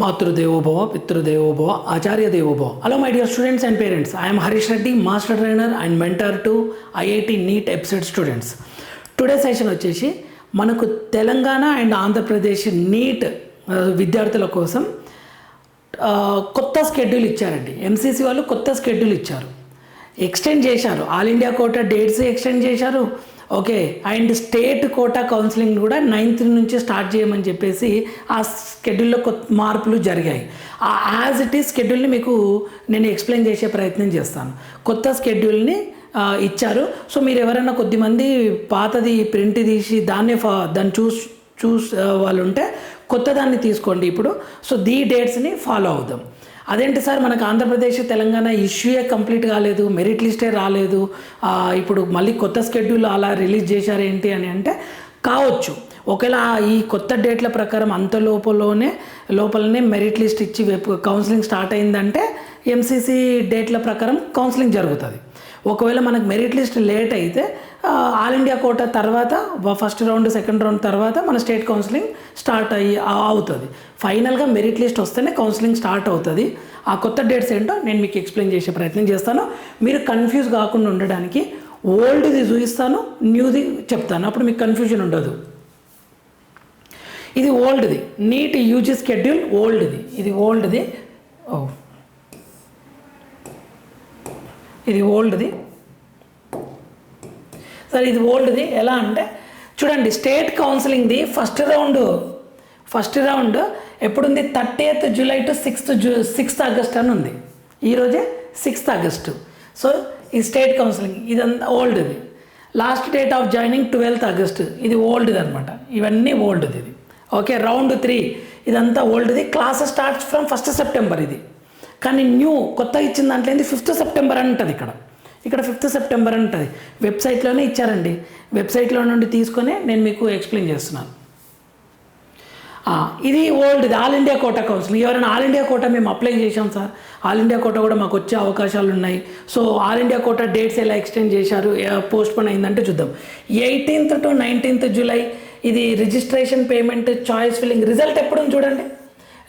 మాతృదేవోభవ పితృదేవోభవ ఆచార్య దేవోభవ hello my dear students and parents I'm Harish Reddy master trainer and mentor to IIT NEET EAPCET students today session వచ్చేసి మనకు Telangana and Andhra Pradesh neat విద్యార్థుల కోసం కొత్త స్కెడ్యూల్ ఇచ్చారండి. ఎంసీసీ వాళ్ళు కొత్త స్కెడ్యూల్ ఇచ్చారు. ఎక్స్టెండ్ చేశారు. All India quota dates extend చేశారు. Okay and state quota counselling కూడా నైన్త్ నుంచి స్టార్ట్ చేయమని చెప్పేసి ఆ స్కెడ్యూల్లో కొత్త మార్పులు జరిగాయి. ఆ యాజ్ ఇట్ ఈస్ స్కెడ్యూల్ని మీకు నేను ఎక్స్ప్లెయిన్ చేసే ప్రయత్నం చేస్తాను. కొత్త స్కెడ్యూల్ని ఇచ్చారు. సో మీరు ఎవరైనా కొద్దిమంది పాతది ప్రింట్ తీసి దాన్నే ఫా దాన్ని చూస్ చూస్ వాళ్ళు ఉంటే కొత్త దాన్ని తీసుకోండి ఇప్పుడు. సో దీ డేట్స్ని ఫాలో అవుదాం. అదేంటి సార్? మనకు ఆంధ్రప్రదేశ్ తెలంగాణ ఇష్యూయే కంప్లీట్ కాలేదు మెరిట్ లిస్టే రాలేదు. ఇప్పుడు మళ్ళీ కొత్త స్కెడ్యూల్ అలా రిలీజ్ చేశారేంటి అని అంటే కావచ్చు. ఒకవేళ ఈ కొత్త డేట్ల ప్రకారం అంత లోపలనే లోపలనే మెరిట్ లిస్ట్ ఇచ్చి కౌన్సిలింగ్ స్టార్ట్ అయిందంటే ఎంసీసీ డేట్ల ప్రకారం కౌన్సిలింగ్ జరుగుతుంది. ఒకవేళ మనకు మెరిట్ లిస్ట్ లేట్ అయితే ఆల్ ఇండియా కోట తర్వాత ఫస్ట్ రౌండ్ సెకండ్ రౌండ్ తర్వాత మన స్టేట్ కౌన్సిలింగ్ స్టార్ట్ అయ్యి అవుతుంది. ఫైనల్గా మెరిట్ లిస్ట్ వస్తేనే కౌన్సిలింగ్ స్టార్ట్ అవుతుంది. ఆ కొత్త డేట్స్ ఏంటో నేను మీకు ఎక్స్ప్లెయిన్ చేసే ప్రయత్నం చేస్తాను. మీరు కన్ఫ్యూజ్ కాకుండా ఉండడానికి ఓల్డ్ది చూపిస్తాను న్యూది చెప్తాను. అప్పుడు మీకు కన్ఫ్యూజన్ ఉండదు. ఇది ఓల్డ్ది నీట్ యూజీ స్కెడ్యూల్ ఓల్డ్ది ఇది ఓల్డ్ది ఓ. ఇది ఓల్డ్ది. సరే ఇది ఓల్డ్ది. ఎలా అంటే చూడండి స్టేట్ కౌన్సిలింగ్ది first round. First round ఎప్పుడుంది? Thirty eighth July to sixth zoo sixth August అని ఉంది. ఈరోజే సిక్స్త్ ఆగస్టు. సో ఈ స్టేట్ కౌన్సిలింగ్ ఇదంతా ఓల్డ్ది. Last date of joining twelfth August. ఇది ఓల్డ్ది అనమాట ఇవన్నీ ఓల్డ్ది ఇది. Okay round three. ఇదంతా ఓల్డ్ది. Class starts from first September ఇది. కానీ న్యూ కొత్త ఇచ్చిన దాంట్లో ఏంది? ఫిఫ్త్ సెప్టెంబర్ అని ఉంటుంది ఇక్కడ. ఇక్కడ ఫిఫ్త్ సెప్టెంబర్ అని ఉంటుంది. వెబ్సైట్లోనే ఇచ్చారండి. వెబ్సైట్లో నుండి తీసుకొని నేను మీకు ఎక్స్ప్లెయిన్ చేస్తున్నాను. ఇది ఓల్డ్ ఇది ఆల్ ఇండియా కోటా కౌన్సిల్. ఎవరైనా ఆల్ ఇండియా కోటా మేము అప్లై చేశాం సార్. ఆల్ ఇండియా కోటా కూడా మాకు వచ్చే అవకాశాలు ఉన్నాయి. So all India quota dates ఎలా ఎక్స్టెండ్ చేశారు పోస్ట్ పోన్ అయిందంటే చూద్దాం. ఎయిటీన్త్ టు నైన్టీన్త్ జూలై ఇది registration payment choice filling. Result ఎప్పుడు చూడండి.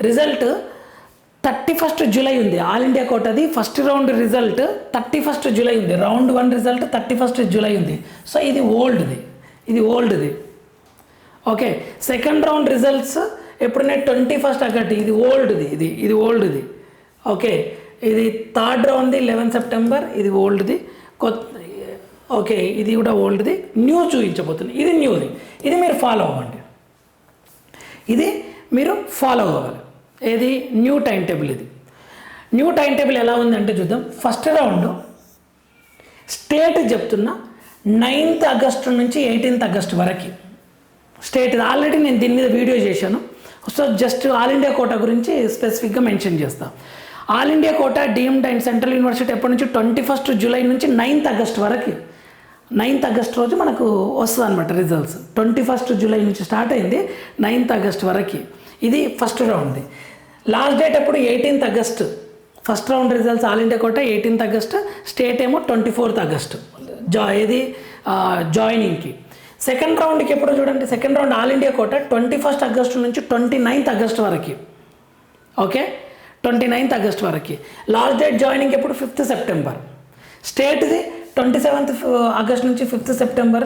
రిజల్ట్ థర్టీ ఫస్ట్ జూలై ఉంది. All India కోటది first round result thirty first July ఉంది. Round one result thirty first July ఉంది. సో ఇది ఓల్డ్ది. ఇది ఓల్డ్ది. ఓకే. సెకండ్ రౌండ్ రిజల్ట్స్ ఎప్పుడైనా ట్వంటీ ఫస్ట్ అగటి. ఇది ఓల్డ్ది. ఇది ఇది ఓల్డ్ది. ఓకే. ఇది థర్డ్ రౌండ్ది లెవెన్ సెప్టెంబర్. ఇది ఓల్డ్ది. కొత్త ఓకే. ఇది కూడా ఓల్డ్ది. న్యూ చూపించబోతుంది. ఇది న్యూది. ఇది మీరు ఫాలో అవ్వండి. ఇది మీరు ఫాలో అవ్వాలి. ఏది? న్యూ టైం టేబుల్ ఇది. న్యూ టైం టేబుల్ ఎలా ఉందంటే చూద్దాం. ఫస్ట్ రౌండ్ స్టేట్ చెప్తున్నా నైన్త్ ఆగస్టు నుంచి ఎయిటీన్త్ ఆగస్ట్ వరకు. స్టేట్ ఆల్రెడీ నేను దీని మీద వీడియో చేశాను. So just all India quota గురించి స్పెసిఫిక్గా మెన్షన్ చేస్తా. All India quota deemed and central university ఎప్పటి నుంచి? ట్వంటీ ఫస్ట్ జూలై నుంచి నైన్త్ ఆగస్ట్ వరకు. నైన్త్ ఆగస్ట్ రోజు మనకు వస్తుంది అనమాట రిజల్ట్స్ ట్వంటీ ఫస్ట్ జూలై నుంచి స్టార్ట్ అయింది. నైన్త్ ఆగస్ట్ వరకు. ఇది ఫస్ట్ రౌండ్ది లాస్ట్ డేట్ ఎప్పుడు eighteenth August. First round results all India quota eighteenth August. State ఏమో ట్వంటీ ఫోర్త్ ఆగస్ట్ జా ఇది జాయినింగ్కి సెకండ్ రౌండ్కి ఎప్పుడు చూడండి? Second round all India quota twenty first August నుంచి ట్వంటీ నైన్త్ ఆగస్ట్ వరకు. ఓకే ట్వంటీ నైన్త్ ఆగస్ట్ వరకు. లాస్ట్ డేట్ జాయినింగ్ ఎప్పుడు? ఫిఫ్త్ సెప్టెంబర్ స్టేట్ది ట్వంటీ సెవెంత్ ఆగస్ట్ నుంచి fifth September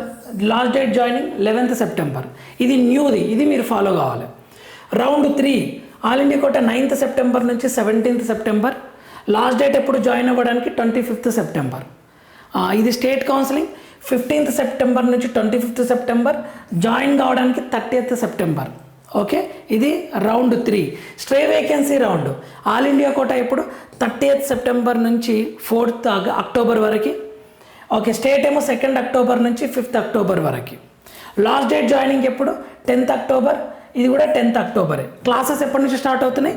last date joining eleventh September ఇది న్యూది ఇది మీరు ఫాలో కావాలి. Round three all India quota ninth September నుంచి సెవెంటీన్త్ సెప్టెంబర్. లాస్ట్ డేట్ ఎప్పుడు జాయిన్ అవ్వడానికి ట్వంటీ ఫిఫ్త్ సెప్టెంబర్. ఇది స్టేట్ కౌన్సిలింగ్. ఫిఫ్టీన్త్ సెప్టెంబర్ నుంచి ట్వంటీ ఫిఫ్త్ సెప్టెంబర్. జాయిన్ కావడానికి థర్టీఎత్ సెప్టెంబర్. ఓకే? ఇది round three. Stray vacancy round. All India quota ఇప్పుడు thirtieth September నుంచి fourth October వరకు. Okay state ఏమో సెకండ్ అక్టోబర్ నుంచి ఫిఫ్త్ అక్టోబర్ వరకు. లాస్ట్ డేట్ జాయినింగ్ ఎప్పుడు? Tenth October. ఇది కూడా టెన్త్ అక్టోబరే. క్లాసెస్ ఎప్పటి నుంచి స్టార్ట్ అవుతున్నాయి?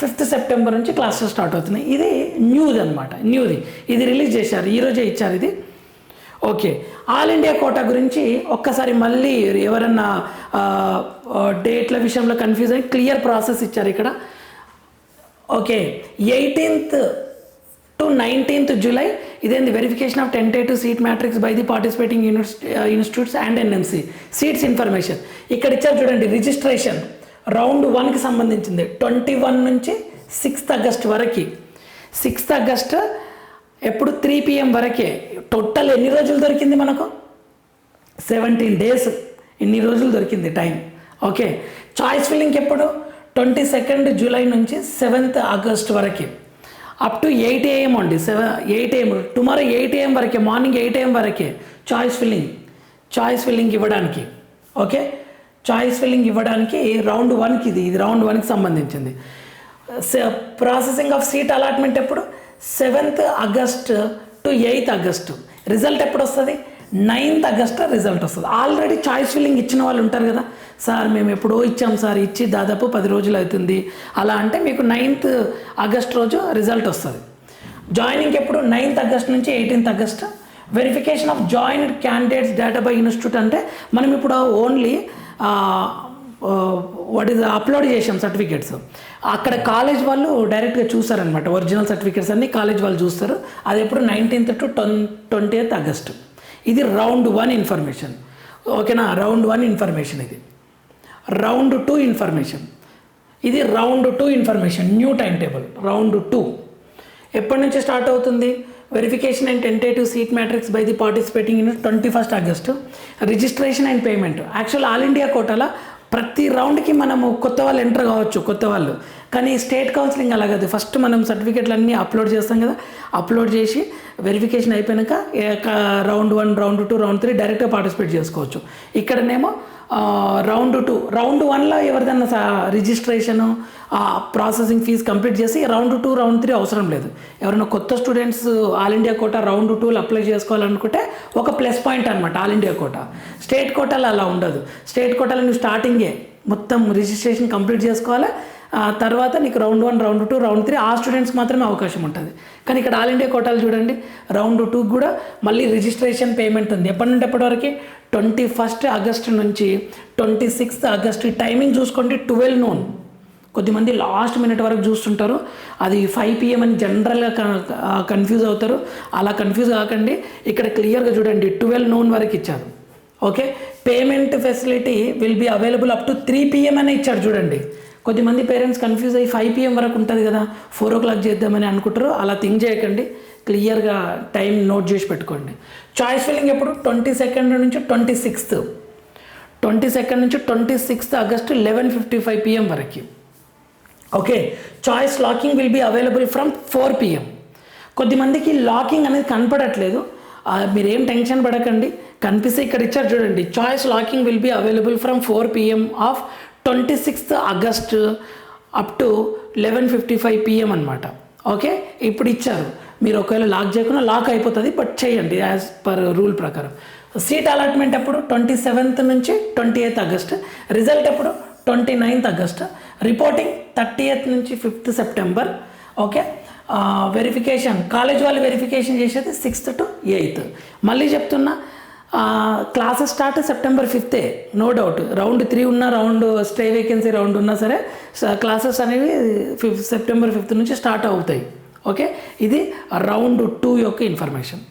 ఫిఫ్త్ సెప్టెంబర్ నుంచి క్లాసెస్ స్టార్ట్ అవుతున్నాయి. ఇది న్యూది అనమాట న్యూది. ఇది రిలీజ్ చేశారు ఈరోజే ఇచ్చారు ఇది. ఓకే ఆల్ ఇండియా కోటా గురించి ఒక్కసారి మళ్ళీ ఎవరన్నా డేట్ల విషయంలో కన్ఫ్యూజ్ అయ్యి క్లియర్ ప్రాసెస్ ఇచ్చారు ఇక్కడ. Okay eighteenth to nineteenth July ఇదేంది verification of tentative seat matrix by the participating institutes and NMC seats information ఇక్కడ ఇచ్చారు చూడండి రిజిస్ట్రేషన్ రౌండ్ వన్కి సంబంధించింది. ట్వంటీ వన్ నుంచి సిక్స్త్ ఆగస్ట్ వరకు. సిక్స్త్ ఆగస్ట్ ఎప్పుడు త్రీ పిఎం వరకే. టోటల్ ఎన్ని రోజులు దొరికింది మనకు? సెవెంటీన్ డేస్ ఇన్ని రోజులు దొరికింది టైం ఓకే చాయిస్ ఫిల్లింగ్ ఎప్పుడు? ట్వంటీ సెకండ్ జూలై నుంచి సెవెంత్ ఆగస్ట్ వరకు. అప్ టు ఎయిట్ ఏఎం అండి seven eight AM tomorrow eight AM వరకే మార్నింగ్ ఎయిట్ ఏఎం వరకే చాయిస్ ఫిల్లింగ్ చాయిస్ ఫిల్లింగ్ ఇవ్వడానికి. ఓకే చాయిస్ ఫిల్లింగ్ ఇవ్వడానికి రౌండ్ వన్కి ఇది ఇది రౌండ్ వన్కి సంబంధించింది. ప్రాసెసింగ్ ఆఫ్ సీట్ అలాట్మెంట్ ఎప్పుడు? Seventh August to eighth August result ఎప్పుడు వస్తుంది? నైన్త్ ఆగస్ట్ రిజల్ట్ వస్తుంది. ఆల్రెడీ చాయిస్ ఫిల్లింగ్ ఇచ్చిన వాళ్ళు ఉంటారు కదా. సార్ మేము ఎప్పుడో ఇచ్చాం సార్ ఇచ్చి దాదాపు పది రోజులు అవుతుంది. అలా అంటే మీకు నైన్త్ ఆగస్ట్ రోజు రిజల్ట్ వస్తుంది. జాయినింగ్ ఎప్పుడు? నైన్త్ ఆగస్ట్ నుంచి eighteenth August. Verification of joined candidates data by institute అంటే మనం ఇప్పుడు ఓన్లీ వాట్ ఈస్ అప్లోడ్ చేసాం సర్టిఫికేట్స్ అక్కడ కాలేజ్ వాళ్ళు డైరెక్ట్గా చూస్తారనమాట ఒరిజినల్ సర్టిఫికేట్స్ అన్ని కాలేజ్ వాళ్ళు చూస్తారు. అది ఎప్పుడు? Nineteenth to twenty eighth August. ఇది రౌండ్ వన్ ఇన్ఫర్మేషన్. ఓకేనా? రౌండ్ వన్ ఇన్ఫర్మేషన్ ఇది. Round two information. ఇది round two information. New time table. Round two. ఎప్పటి నుంచి స్టార్ట్ అవుతుంది? Verification and tentative seat matrix by the participating in twenty first August registration and payment actual all India కోటాలో ప్రతి రౌండ్కి మనము కొత్త వాళ్ళు ఎంటర్ కావచ్చు కొత్త వాళ్ళు. కానీ స్టేట్ కౌన్సిలింగ్ అలా కాదు. ఫస్ట్ మనం సర్టిఫికేట్లు అన్నీ అప్లోడ్ చేస్తాం కదా అప్లోడ్ చేసి వెరిఫికేషన్ అయిపోయాక round one round two round three డైరెక్ట్గా పార్టిసిపేట్ చేసుకోవచ్చు. ఇక్కడనేమో రౌండ్ టూ రౌండ్ వన్లో ఎవరిదన్నా సా రిజిస్ట్రేషన్ ప్రాసెసింగ్ ఫీజ్ కంప్లీట్ చేసి రౌండ్ టూ రౌండ్ త్రీ అవసరం లేదు. ఎవరైనా కొత్త students all India quota round టూలో అప్లై చేసుకోవాలనుకుంటే ఒక ప్లస్ పాయింట్ అనమాట ఆల్ ఇండియా కోటా. స్టేట్ కోటాలో అలా ఉండదు. స్టేట్ కోటాలో నువ్వు స్టార్టింగే మొత్తం రిజిస్ట్రేషన్ కంప్లీట్ చేసుకోవాలి. తర్వాత నీకు round one round two round three ఆ స్టూడెంట్స్ మాత్రమే అవకాశం ఉంటుంది. కానీ ఇక్కడ ఆల్ ఇండియా కోటాలు చూడండి రౌండ్ టూ కూడా మళ్ళీ రిజిస్ట్రేషన్ పేమెంట్ ఉంది. ఎప్పటి నుండి ఎప్పటి వరకు? ట్వంటీ ఫస్ట్ ఆగస్ట్ నుంచి ట్వంటీ సిక్స్త్ ఆగస్ట్ టైమింగ్ చూసుకోండి ట్వెల్వ్ నూన్. కొద్దిమంది లాస్ట్ మినిట్ వరకు చూస్తుంటారు. అది ఫైవ్ పిఎం అని జనరల్గా కన్ఫ్యూజ్ అవుతారు. అలా కన్ఫ్యూజ్ కాకండి ఇక్కడ క్లియర్గా చూడండి ట్వెల్వ్ నూన్ వరకు ఇచ్చారు. Okay? Payment facility will be available up to three PM అనే ఇచ్చాడు చూడండి. కొద్దిమంది పేరెంట్స్ కన్ఫ్యూజ్ అయ్యి ఫైవ్ పిఎం వరకు ఉంటుంది కదా ఫోర్ ఓ క్లాక్ చేద్దామని అనుకుంటారు అలా థింక్ చేయకండి క్లియర్గా టైం నోట్ చేసి పెట్టుకోండి. చాయిస్ ఫిల్లింగ్ ఎప్పుడు? ట్వంటీ సెకండ్ నుంచి ట్వంటీ సిక్స్త్. ట్వంటీ సెకండ్ నుంచి twenty sixth August eleven fifty five PM వరకు. Okay choice locking will be available from four PM కొద్దిమందికి లాకింగ్ అనేది కనపడట్లేదు. మీరేం టెన్షన్ పడకండి కనిపిస్తే ఇక్కడ ఇచ్చారు చూడండి. Choice locking will be available from four PM of twenty sixth August up to eleven fifty five PM అనమాట ఓకే ఇప్పుడు ఇచ్చారు. మీరు ఒకవేళ లాక్ చేయకుండా లాక్ అయిపోతుంది బట్ చేయండి యాజ్ పర్ రూల్ ప్రకారం. సీట్ అలాట్మెంట్ ఎప్పుడు? ట్వంటీ సెవెంత్ నుంచి ట్వంటీ ఎయిత్ ఆగస్ట్. రిజల్ట్ ఎప్పుడు? Twenty ninth August. Reporting thirty eighth నుంచి fifth September okay verification college వాళ్ళు వెరిఫికేషన్ చేసేది సిక్స్త్ టు ఎయిత్ మళ్ళీ చెప్తున్నా క్లాసెస్ స్టార్ట్ సెప్టెంబర్ ఫిఫ్తే నో డౌట్. రౌండ్ త్రీ ఉన్న రౌండ్ స్టే వేకెన్సీ రౌండ్ ఉన్నా సరే క్లాసెస్ అనేవి ఫిఫ్త్ సెప్టెంబర్ ఫిఫ్త్ నుంచి స్టార్ట్ అవుతాయి. ఓకే? ఇది రౌండ్ టూ యొక్క ఇన్ఫర్మేషన్.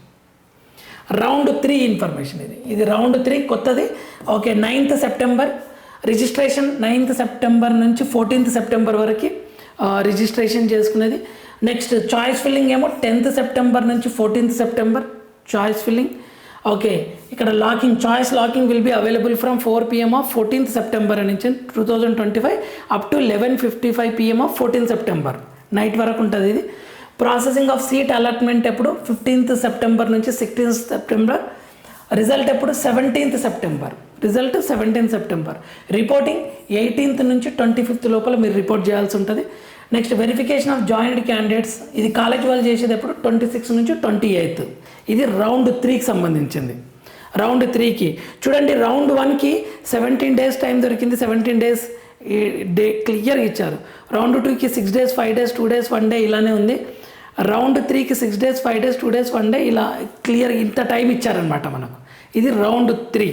రౌండ్ త్రీ ఇన్ఫర్మేషన్ ఇది. ఇది రౌండ్ త్రీ కొత్తది. Okay ninth September registration ninth September నుంచి ఫోర్టీన్త్ సెప్టెంబర్ వరకు రిజిస్ట్రేషన్ చేసుకునేది. నెక్స్ట్ చాయిస్ ఫిల్లింగ్ ఏమో టెన్త్ సెప్టెంబర్ నుంచి fourteenth September. Choice filling. Okay ఇక్కడ locking choice locking will be available from four PM of fourteenth September నుంచి two thousand twenty five up to eleven fifty five PM of fourteenth September night వరకు ఉంటుంది ఇది. Processing of seat allotment ఎప్పుడు? Fifteenth September నుంచి sixteenth September result ఎప్పుడు? Seventeenth September result seventeenth September reporting eighteenth నుంచి twenty fifth లోపల మీరు report చేయాల్సి ఉంటుంది. Next verification of joint candidates ఇది కాలేజ్ వాళ్ళు చేసేది ఎప్పుడు? ట్వంటీ సిక్స్ నుంచి ట్వంటీ ఎయిత్ ఇది రౌండ్ త్రీకి సంబంధించింది. రౌండ్ త్రీకి చూడండి రౌండ్ వన్కి సెవెంటీన్ డేస్ టైం దొరికింది. సెవెంటీన్ డేస్ డే క్లియర్గా ఇచ్చారు. రౌండ్ టూకి six days five days two days one day ఇలానే ఉంది. రౌండ్ త్రీకి six days five days two days one day ఇలా క్లియర్ ఇంత టైం ఇచ్చారనమాట మనకు. ఇది round three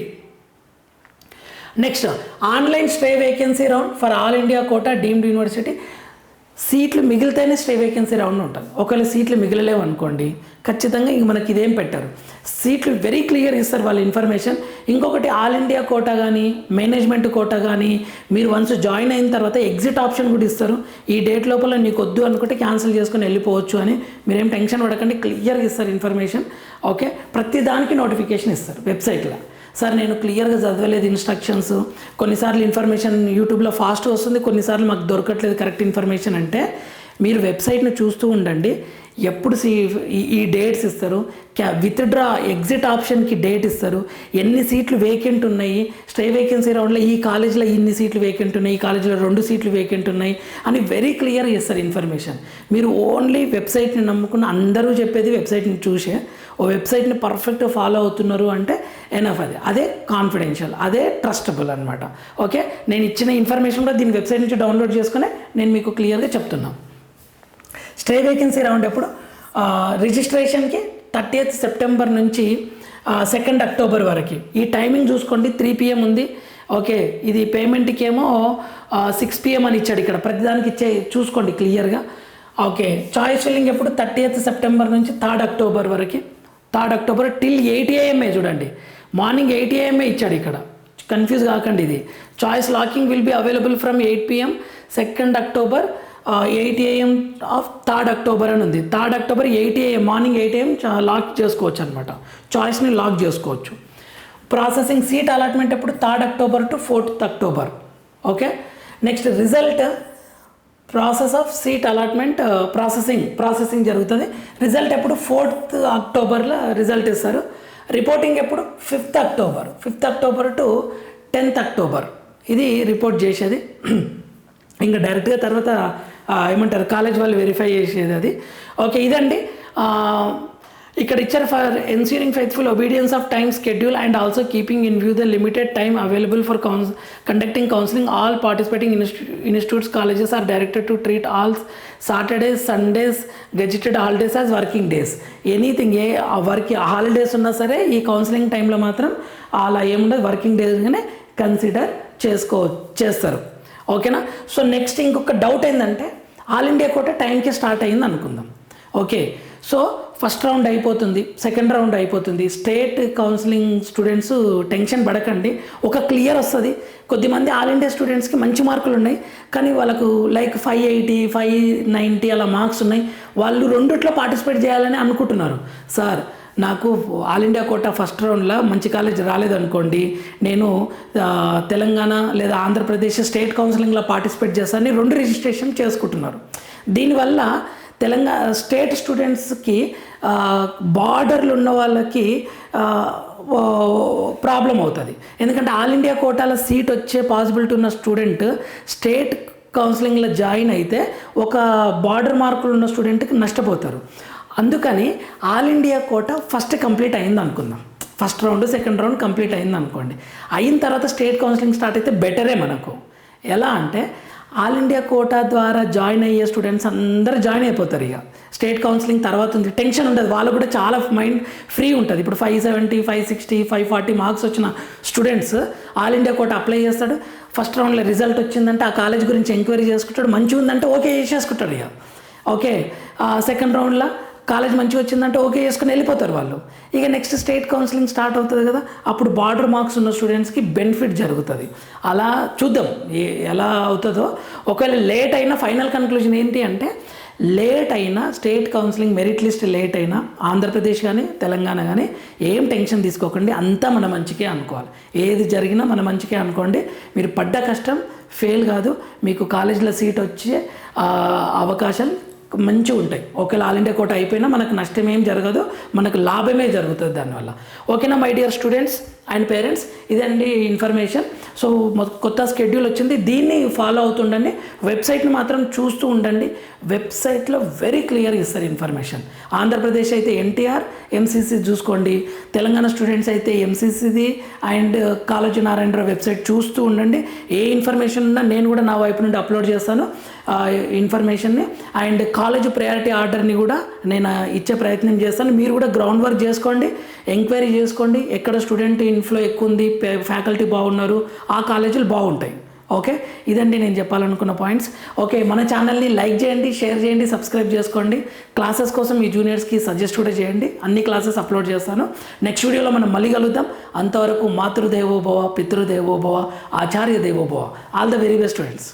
next online stray vacancy round for all India quota deemed university సీట్లు మిగిలితేనే స్టే వేకెన్సీ రౌండ్ ఉంటుంది. ఒకవేళ సీట్లు మిగిలలేవు అనుకోండి ఖచ్చితంగా ఇంక మనకి ఇదేం పెట్టారు. సీట్లు వెరీ క్లియర్ ఇస్తారు వాళ్ళ ఇన్ఫర్మేషన్ ఇంకొకటి ఆల్ ఇండియా కోటా కానీ మేనేజ్మెంట్ కోటా కానీ మీరు వన్స్ జాయిన్ అయిన తర్వాత ఎగ్జిట్ ఆప్షన్ కూడా ఇస్తారు. ఈ డేట్ లోపల నీకు వద్దు అనుకుంటే క్యాన్సిల్ చేసుకొని వెళ్ళిపోవచ్చు అని మీరేం టెన్షన్ పడకండి క్లియర్గా ఇస్తారు ఇన్ఫర్మేషన్ ఓకే ప్రతి దానికి నోటిఫికేషన్ ఇస్తారు వెబ్సైట్లో సార్ నేను క్లియర్గా చదవలేదు ఇన్స్ట్రక్షన్స్. కొన్నిసార్లు ఇన్ఫర్మేషన్ యూట్యూబ్లో ఫాస్ట్ వస్తుంది కొన్నిసార్లు మాకు దొరకట్లేదు కరెక్ట్ ఇన్ఫర్మేషన్ అంటే. మీరు వెబ్సైట్ను చూస్తూ ఉండండి. ఎప్పుడు సీ ఈ- ఈ డేట్స్ ఇస్తారు? క్యా విత్డ్రా ఎగ్జిట్ ఆప్షన్కి డేట్ ఇస్తారు. ఎన్ని సీట్లు వేకెంట్ ఉన్నాయి? స్టే వేకెన్సీ రౌండ్లో ఈ కాలేజ్లో ఇన్ని సీట్లు వేకెంట్ ఉన్నాయి? ఈ కాలేజీలో రెండు సీట్లు వేకెంట్ ఉన్నాయి? అని వెరీ క్లియర్ ఇస్తారు ఇన్ఫర్మేషన్ మీరు ఓన్లీ వెబ్సైట్ని నమ్ముకున్న అందరూ చెప్పేది వెబ్సైట్ని చూసే. ఓ వెబ్సైట్ని పర్ఫెక్ట్ ఫాలో అవుతున్నారు అంటే ఎనఫ్ అది. అదే కాన్ఫిడెన్షియల్ అదే ట్రస్టబుల్ అనమాట ఓకే? నేను ఇచ్చిన ఇన్ఫర్మేషన్ కూడా దీని వెబ్సైట్ నుంచి డౌన్లోడ్ చేసుకునే నేను మీకు క్లియర్గా చెప్తున్నాను స్టే వేకెన్సీ రౌండ్ ఎప్పుడు? రిజిస్ట్రేషన్కి థర్టీయత్ సెప్టెంబర్ నుంచి సెకండ్ అక్టోబర్ వరకు. ఈ టైమింగ్ చూసుకోండి త్రీ పిఎం ఉంది. ఓకే ఇది పేమెంట్కి ఏమో సిక్స్ పిఎం అని ఇచ్చాడు ఇక్కడ. ప్రతిదానికి ఇచ్చే చూసుకోండి క్లియర్గా. ఓకే చాయిస్ ఫిల్లింగ్ ఎప్పుడు? థర్టీయత్ సెప్టెంబర్ నుంచి థర్డ్ అక్టోబర్ వరకు. థర్డ్ అక్టోబర్ టిల్ ఎయిట్ ఏఎంఏ చూడండి. మార్నింగ్ ఎయిట్ ఏఎంఏ ఇచ్చాడు ఇక్కడ. కన్ఫ్యూజ్ కాకండి ఇది. Choice locking will be available from eight PM. Second October eight AM of third October అని ఉంది. Third October eight AM morning eight AM lock చేసుకోవచ్చు అనమాట చాయిస్ని లాక్ చేసుకోవచ్చు. ప్రాసెసింగ్ సీట్ అలాట్మెంట్ ఎప్పుడు? Third October to fourth October okay next result process of seat allotment processing processing జరుగుతుంది. Result ఎప్పుడు? Fourth అక్టోబర్లో రిజల్ట్ ఇస్తారు. రిపోర్టింగ్ ఎప్పుడు? Fifth October fifth October to tenth October ఇది రిపోర్ట్ చేసేది. ఇంకా డైరెక్ట్గా తర్వాత ఏమంటారు కాలేజ్ వాళ్ళు వెరిఫై చేసేది అది. ఓకే ఇదండి. ఇక్కడ ఇచ్చారు for ensuring faithful obedience of time schedule and also keeping in view the limited time available for couns conducting counselling all participating institutes colleges are directed to treat all Saturdays Sundays gazetted holidays as working days anything a work holidays ఉన్నా సరే ఈ counselling టైంలో మాత్రం అలా ఏముండదు working డేస్గానే consider చేసుకో చేస్తారు. ఓకేనా సో నెక్స్ట్ ఇంకొక డౌట్ ఏంటంటే ఆల్ ఇండియా కోట టైంకి స్టార్ట్ అయింది అనుకుందాం. ఓకే. సో ఫస్ట్ రౌండ్ అయిపోతుంది సెకండ్ రౌండ్ అయిపోతుంది. స్టేట్ కౌన్సిలింగ్ స్టూడెంట్స్ టెన్షన్ పడకండి. ఒక క్లియర్ వస్తుంది. కొద్దిమంది ఆల్ ఇండియా స్టూడెంట్స్కి మంచి మార్కులు ఉన్నాయి. కానీ వాళ్ళకు like five eighty five ninety అలా మార్క్స్ ఉన్నాయి. వాళ్ళు రెండిట్లో పార్టిసిపేట్ చేయాలని అనుకుంటున్నారు. సార్ నాకు ఆల్ ఇండియా కోటా ఫస్ట్ రౌండ్లో మంచి కాలేజ్ రాలేదనుకోండి నేను తెలంగాణ లేదా ఆంధ్రప్రదేశ్ స్టేట్ కౌన్సిలింగ్లో పార్టిసిపేట్ చేస్తానని రెండు రిజిస్ట్రేషన్ చేసుకుంటున్నారు. దీనివల్ల తెలంగాణ స్టేట్ స్టూడెంట్స్కి బార్డర్లు ఉన్న వాళ్ళకి ప్రాబ్లం అవుతుంది. ఎందుకంటే ఆల్ ఇండియా కోటాలో సీట్ వచ్చే పాసిబిలిటీ ఉన్న స్టూడెంట్ స్టేట్ కౌన్సిలింగ్లో జాయిన్ అయితే ఒక బార్డర్ మార్కులు ఉన్న స్టూడెంట్కి నష్టపోతారు. అందుకని all India quota first complete అయింది అనుకుందాం. First round second round complete అయింది అనుకోండి. అయిన తర్వాత స్టేట్ కౌన్సిలింగ్ స్టార్ట్ అయితే బెటరే మనకు. ఎలా అంటే ఆల్ ఇండియా కోటా ద్వారా జాయిన్ అయ్యే స్టూడెంట్స్ అందరూ జాయిన్ అయిపోతారు ఇక. స్టేట్ కౌన్సిలింగ్ తర్వాత ఉంది టెన్షన్ ఉండదు. వాళ్ళు కూడా చాలా మైండ్ ఫ్రీ ఉంటుంది. ఇప్పుడు five seventy five sixty five forty marks వచ్చిన students all India quota apply చేస్తాడు. ఫస్ట్ రౌండ్లో రిజల్ట్ వచ్చిందంటే ఆ కాలేజ్ గురించి ఎంక్వైరీ చేసుకుంటాడు. మంచిగా ఉందంటే ఓకే చేసేసుకుంటాడు ఇక. ఓకే సెకండ్ రౌండ్లో కాలేజ్ మంచిగా వచ్చిందంటే ఓకే చేసుకుని వెళ్ళిపోతారు వాళ్ళు. ఇక నెక్స్ట్ స్టేట్ కౌన్సిలింగ్ స్టార్ట్ అవుతుంది కదా అప్పుడు బార్డర్ మార్క్స్ ఉన్న స్టూడెంట్స్కి బెనిఫిట్ జరుగుతుంది. అలా చూద్దాం ఎలా అవుతుందో. ఒకవేళ లేట్ అయినా ఫైనల్ కన్క్లూజన్ ఏంటి అంటే లేట్ అయినా state counselling merit list late అయినా ఆంధ్రప్రదేశ్ కానీ తెలంగాణ కానీ ఏం టెన్షన్ తీసుకోకండి అంతా మన మంచికే అనుకోవాలి. ఏది జరిగినా మన మంచికే అనుకోండి. మీరు పడ్డ కష్టం ఫెయిల్ కాదు. మీకు కాలేజీలో సీట్ వచ్చే అవకాశం అవకాశాలు మంచిగా ఉంటాయి. ఒకవేళ ఆల్ ఇండియా కోట అయిపోయినా మనకు నష్టం ఏం జరగదు మనకు లాభమే జరుగుతుంది దానివల్ల. ఓకేనా my dear students and parents ఇదండి ఇన్ఫర్మేషన్ సో కొత్త స్కెడ్యూల్ వచ్చింది. దీన్ని ఫాలో అవుతుండండి. వెబ్సైట్ని మాత్రం చూస్తూ ఉండండి. వెబ్సైట్లో వెరీ క్లియర్ ఇస్తారు ఇన్ఫర్మేషన్ ఆంధ్రప్రదేశ్ అయితే ఎన్టీఆర్ ఎంసీసీ చూసుకోండి. తెలంగాణ స్టూడెంట్స్ అయితే ఎంసీసీది అండ్ కాలేజీ నారాయణరావు వెబ్సైట్ చూస్తూ ఉండండి. ఏ ఇన్ఫర్మేషన్ ఉన్నా నేను కూడా నా వైపు నుండి అప్లోడ్ చేస్తాను. ఇన్ఫర్మేషన్ని అండ్ కాలేజ్ ప్రయారిటీ ఆర్డర్ని కూడా నేను ఇచ్చే ప్రయత్నం చేస్తాను. మీరు కూడా గ్రౌండ్ వర్క్ చేసుకోండి ఎంక్వైరీ చేసుకోండి. ఎక్కడ స్టూడెంట్ ఇన్ఫ్లో ఎక్కువ ఉంది ఫ్యాకల్టీ బాగున్నారు ఆ కాలేజీలు బాగుంటాయి. ఓకే ఇదండి నేను చెప్పాలనుకున్న పాయింట్స్ ఓకే మన ఛానల్ని లైక్ చేయండి షేర్ చేయండి సబ్స్క్రైబ్ చేసుకోండి. క్లాసెస్ కోసం మీ జూనియర్స్కి సజెస్ట్ కూడా చేయండి. అన్ని క్లాసెస్ అప్లోడ్ చేస్తాను. నెక్స్ట్ వీడియోలో మనం మళ్ళీ కలుద్దాం. అంతవరకు మాతృదేవోభవ పితృదేవోభవ ఆచార్య దేవోభవ. All the very best students